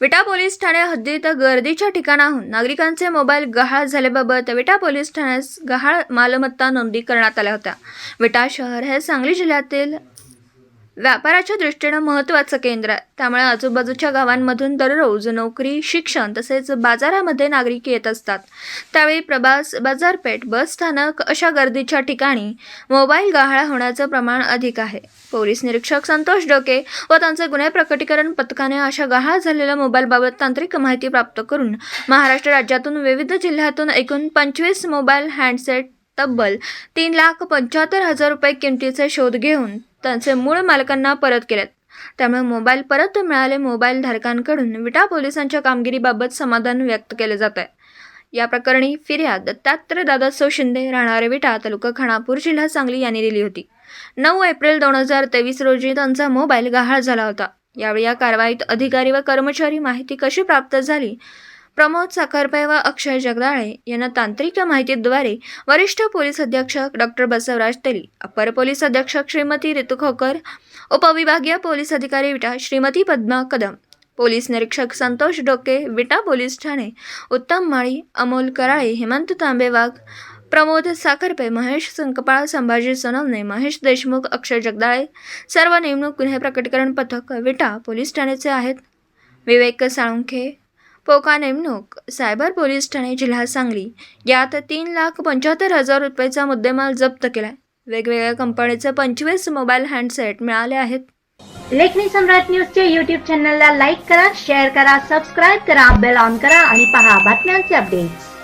विटा पोलीस ठाणे हद्दीत गर्दीच्या ठिकाणाहून नागरिकांचे मोबाईल गहाळ झाल्याबाबत विटा पोलीस ठाण्यास गहाळ मालमत्ता नोंदी करण्यात आल्या होत्या. विटा शहर हे सांगली जिल्ह्यातील व्यापाराच्या दृष्टीनं महत्त्वाचं केंद्र आहे. त्यामुळे आजूबाजूच्या गावांमधून दररोज नोकरी शिक्षण तसेच बाजारामध्ये नागरिक येत असतात. त्यावेळी प्रवास बाजारपेठ बस स्थानक अशा गर्दीच्या ठिकाणी मोबाईल गहाळ होण्याचं प्रमाण अधिक आहे. पोलीस निरीक्षक संतोष डोके व त्यांचे गुन्हे प्रकटीकरण पथकाने अशा गहाळ झालेल्या मोबाईलबाबत तांत्रिक माहिती प्राप्त करून महाराष्ट्र राज्यातून विविध जिल्ह्यातून एकूण पंचवीस मोबाईल हँडसेट तब्बल तीन लाख पंच्याहत्तर हजार रुपये किमतीचे शोध घेऊन त्यांचे मूळ मालकांना परत केलेत. त्यामुळे मोबाईल परत मिळाले मोबाईल धारकांकडून विटा पोलिसांच्या कामगिरीबाबत समाधान व्यक्त केले जात. आहे या प्रकरणी फिर्याद दत्तात्रय दादासव शिंदे राहणारे विटा तालुका खानापूर जिल्हा सांगली यांनी दिली होती. नऊ एप्रिल दोन हजार तेवीस रोजी त्यांचा मोबाईल गहाळ झाला होता. यावेळी या कारवाईत अधिकारी व कर्मचारी माहिती कशी प्राप्त झाली? प्रमोद साखरपे व अक्षय जगदाळे यांना तांत्रिक माहितीद्वारे वरिष्ठ पोलीस अधीक्षक डॉक्टर बसवराज तेली अपर पोलीस अधीक्षक श्रीमती ऋतू खोकर उपविभागीय पोलीस अधिकारी विटा श्रीमती पद्मा कदम पोलीस निरीक्षक संतोष डोके विटा पोलीस ठाणे उत्तम माळी अमोल कराळे हेमंत तांबे वाघ प्रमोद साखरपे महेश संकपाळ संभाजी सोनवणे महेश देशमुख अक्षय जगदाळे सर्व नेमणूक गुन्हे प्रकटीकरण पथक विटा पोलीस ठाण्याचे आहेत. विवेक साळुंखे पोका नेमणूक सायबर पोलीस ठाणे जिल्हा सांगली यात तीन लाख पंच्याहत्तर हजार रुपयेचा मुद्देमाल जप्त केलाय. वेगवेगळ्या कंपनीचे पंचवीस मोबाईल हँडसेट मिळाले आहेत. लेखनी सम्राट न्यूजच्या युट्यूब चॅनलला लाईक करा शेअर करा सबस्क्राईब करा बेल ऑन करा आणि पहा बातम्यांचे अपडेट्स